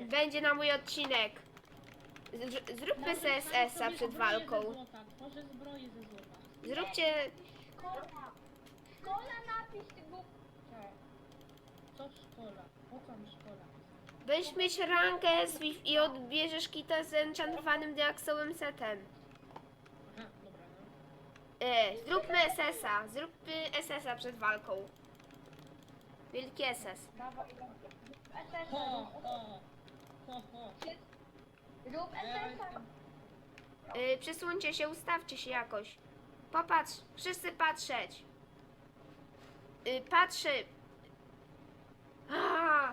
Będzie na mój odcinek. Z- Zróbmy CSS-a przed walką. Zbroję ze złota. Zróbcie... Szkola. Szkola napisz ty głup... Co szkola? Po co mi szkola? Będziesz mieć rangę Swift i odbierzesz kita z enchantowanym diaksowym setem. Aha, dobra, no. E, zróbmy SS-a. Zróbmy SS-a przed walką. Wielki SS. Dawaj. SS. Ho, ho, ho, ho. Rób. E, przesuńcie się, ustawcie się jakoś. Popatrz, wszyscy patrzeć. E, patrzy. A!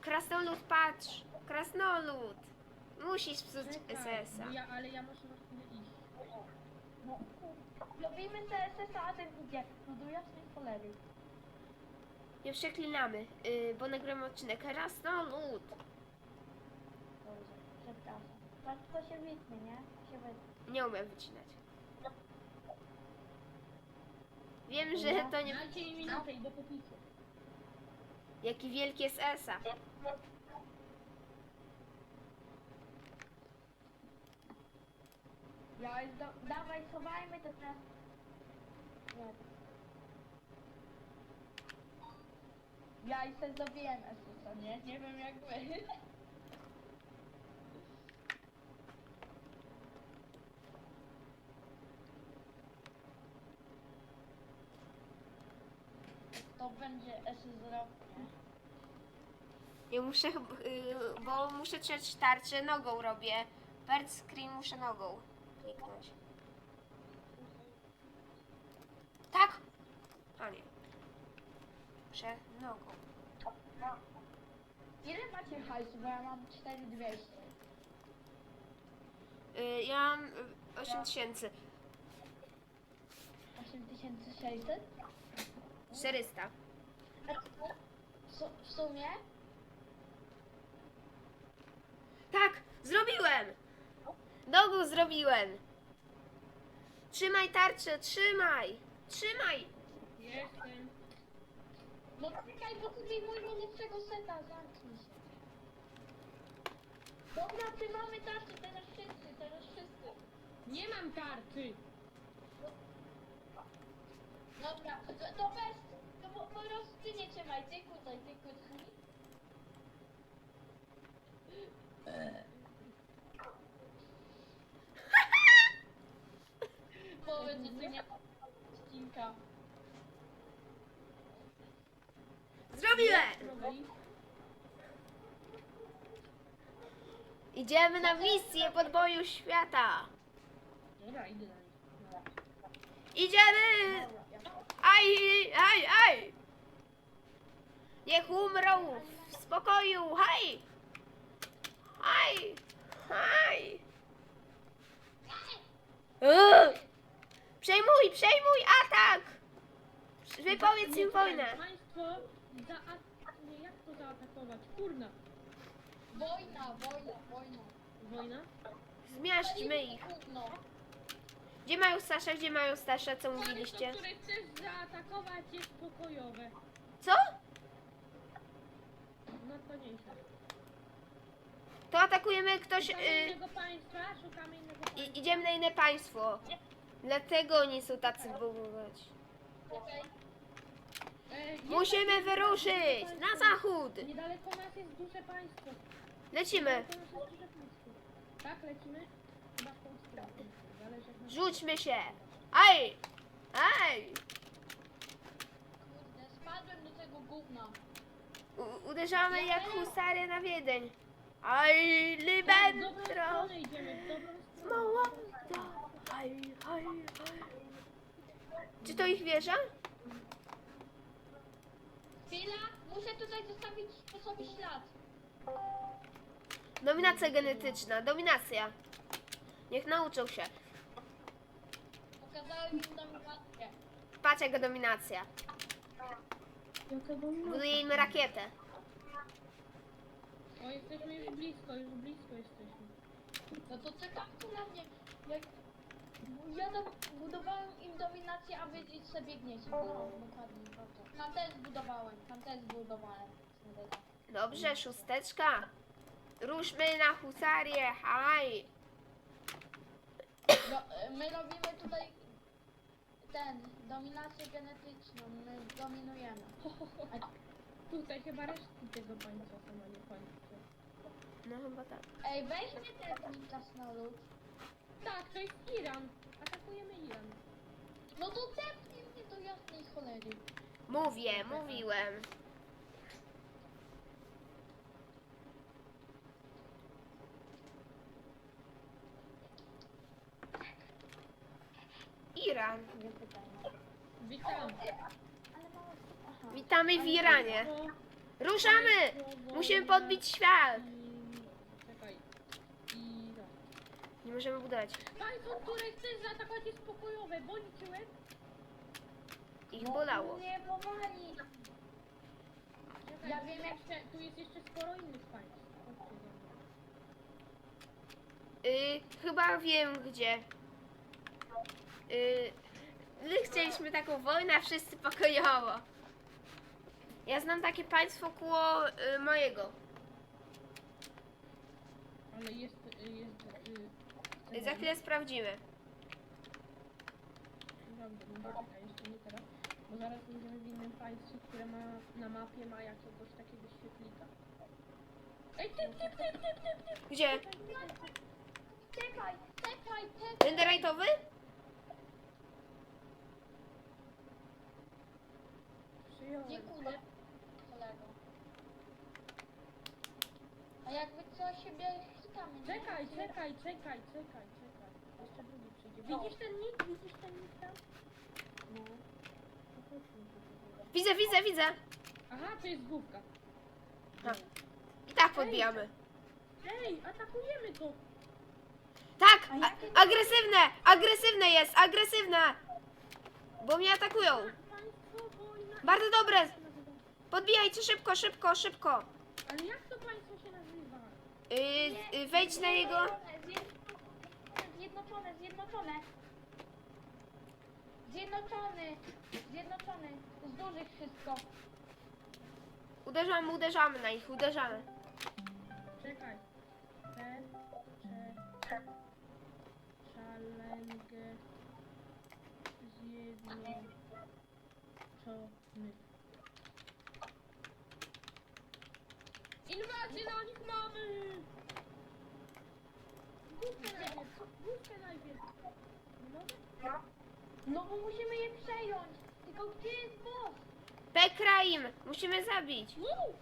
Krasnolud, patrz. Krasnolud. Musisz psuć SS-a. ja, ale ja muszę na chwilę iść. No, Robimy CSS, a ten idzie. No do jasnej cholery. Nie przeklinamy, y, bo nagramy odcinek. Krasnolud. Dobrze, przepraszam. Tak to się wytnie, nie? Się wytnie. Nie umiem wycinać. Wiem, że to nie... Dajcie mi minutę, idę po picie. Jaki wielki jest Esa. Ja już do... Dawaj, schowajmy to teraz. Nie. Ja już sobie zrobiłem nie? Nie wiem jak wy. To będzie SS rok, nie? Ja muszę, chyb- y, bo muszę trzeć tarczę, nogą robię. Bird screen muszę nogą kliknąć. Tak! A nie. Muszę nogą. Ile macie hajsu? Bo ja mam 4200. Y, ja mam y, 8000. 8600? 400. W su- W sumie? Tak! Zrobiłem! Nogą zrobiłem! Trzymaj tarczę, trzymaj! Trzymaj! Jestem. No czekaj, bo ty mi mój najlepszego seta zamknij się. Dobra, ty mamy tarczę, teraz wszyscy, teraz wszyscy. Nie mam karty. Dobra, to, to weź, to po, po prostu ty nie trzymaj, ty kucaj, ty kucaj. Powiedz, że ty nie odcinka. Zrobiłem! Robi. Idziemy na misję podboju świata! Dobra, idę. No. Idziemy! Aj, aj, aj! Niech umrą w spokoju! Haj! Haj! Haj! Uuu! Przejmuj, przejmuj atak! Wypowiedz im wojnę! Państwo, za... Nie, jak to zaatakować? Kurna. Wojna, wojna, wojna. Wojna? Zmiażdżmy ich! Gdzie mają Sasza? Gdzie mają Sasza? Co mówiliście? Chcesz zaatakować jest pokojowe. Co? No to nieźle. To atakujemy ktoś... Szukamy Y, innego państwa, szukamy innego państwa. i, idziemy na inne państwo. Dlatego oni są tacy bugować. Okej. E, jest Musimy takie wyruszyć na zachód. Niedaleko nas jest duże państwo. Lecimy. Niedaleko nas jest duże państwo. Tak, lecimy? Chyba w tą stronę. Rzućmy się. Aj! Aj! Kurde, spadłem do tego gówna. U, uderzamy jak husary na Wiedeń. Aj, Tak, w dobrą libentro! stronę idziemy, w dobrą stronę. Mała. Aj, aj, aj. Czy to ich wieża? Chwila, muszę tutaj zostawić po sobie ślad. Dominacja genetyczna, dominacja. Niech nauczą się. Pokazałem im dominację. Patrz jaka dominacja. Jaka domina? Budujemy rakietę. O, jesteśmy już blisko, już blisko jesteśmy. No to czekajcie na mnie. Jak... Ja tam budowałem im dominację, a wy idź sobie biegniecie. No, dokładnie. to, to. Tam też budowałem, tam też budowałem. Dobrze, szósteczka. Ruszmy na husarię, haj! No, e, my robimy tutaj ten, dominację genetyczną, my dominujemy. A, Tutaj chyba resztki tego państwa są, a nie państwo. No chyba tak. ej, weź mnie ten krasnolud. Tak, to jest Iran. Atakujemy Iran. No to tepnij mnie do jasnej cholery. Mówię, mówiłem. Iran. Witam. Witamy w Iranie. Ruszamy! Musimy podbić świat. i-. Nie możemy budować. Państwo, które chce zaatakować jest pokojowe, boli cię łeb? Ich bolało. Nie. Czekaj, Ja wiem, jeszcze, tu jest jeszcze sporo innych państw. Chodźcie ze mną. Y, chyba wiem gdzie. Y, my chcieliśmy taką wojnę, a wszyscy pokojowo. Ja znam takie państwo koło y, mojego. Ale jest, y, jest, y, Y, za chwilę sprawdzimy. Dobrze, no czekaj, jeszcze nie teraz. Bo zaraz będziemy w innym państwie, które ma na mapie ma jakiegoś takiego świetlika. Ej, typ, typ, typ, typ, typ, typ. Gdzie? Czekaj, czekaj, czekaj. Renderajtowy? Dziękuję, kolego. A jakby co siebie nie? Czekaj, czekaj, czekaj, czekaj, czekaj. Jeszcze drugi przyjdzie. Widzisz ten nick? Widzisz ten nick tam? No. To chodźmy. Widzę, widzę, widzę. Aha, to jest główka. A. I tak podbijamy. Ej, atakujemy to! Tak! A agresywne! Agresywne jest! Agresywne! Bo mnie atakują. Bardzo dobre! Podbijajcie szybko, szybko, szybko. Ale jak to państwo się nazywa? Y, y, wejdź na jego. Zjednoczone, zjednoczone. Zjednoczony, zjednoczony. Z dużych wszystko. Uderzamy, uderzamy na nich, uderzamy. Czekaj. Te, cze, szalęgę zjednoczony. Inwazję na nich mamy! Główkę najpierw, główkę najpierw. Nie mogę? No bo musimy je przejąć. Tylko gdzie jest boss? Pekraim! Musimy zabić. Wow!